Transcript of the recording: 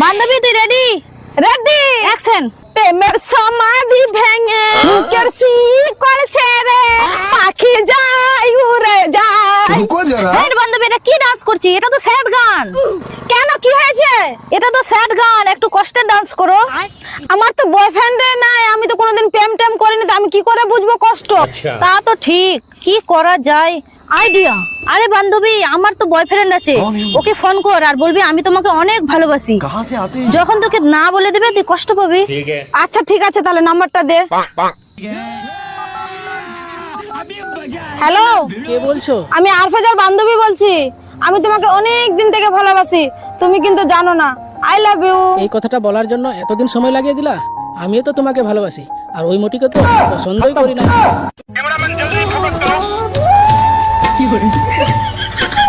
বান্ধবী তুই ready ready action প্রেমের সমাধি ভেঙে বুকের সিঁড়ি করছে রে পাখি যাই উড়ে যায়। রুকো যারা। হেড বান্ধবী এটা কি ডান্স করছিস এটা তো স্যাড গান। কেন কি হয়েছে? এটা তো স্যাড গান একটু কষ্টে ডান্স করো। আমার তো বয়ফ্রেন্ড নাই আমি তো কোনোদিন প্রেম টেম করিনি তো আমি কি করে বুঝব কষ্ট? আচ্ছা। তা তো ঠিক। কি করা যায়? আইডিয়া। আরে বান্ধবী আমার তো বয়ফ্রেন্ড আছে। ওকে ফোন কর আর বলবি আমি তোমাকে অনেক ভালোবাসি। যখন তোকে না বলে দেবে তুই কষ্ট পাবি। আচ্ছা ঠিক আছে তাহলে নাম্বারটা দে। হ্যালো কে বলছো? আমি আরফাজার বান্ধবী বলছি। আমি তোমাকে অনেক দিন থেকে ভালোবাসি। তুমি কিন্তু জানো না। আই লাভ ইউ এই কথাটা বলার জন্য এতদিন সময় লাগিয়ে দিলা? আমিও তো তোমাকে ভালোবাসি। আর ওই মোটিকে তো পছন্দই করি না। 얼굴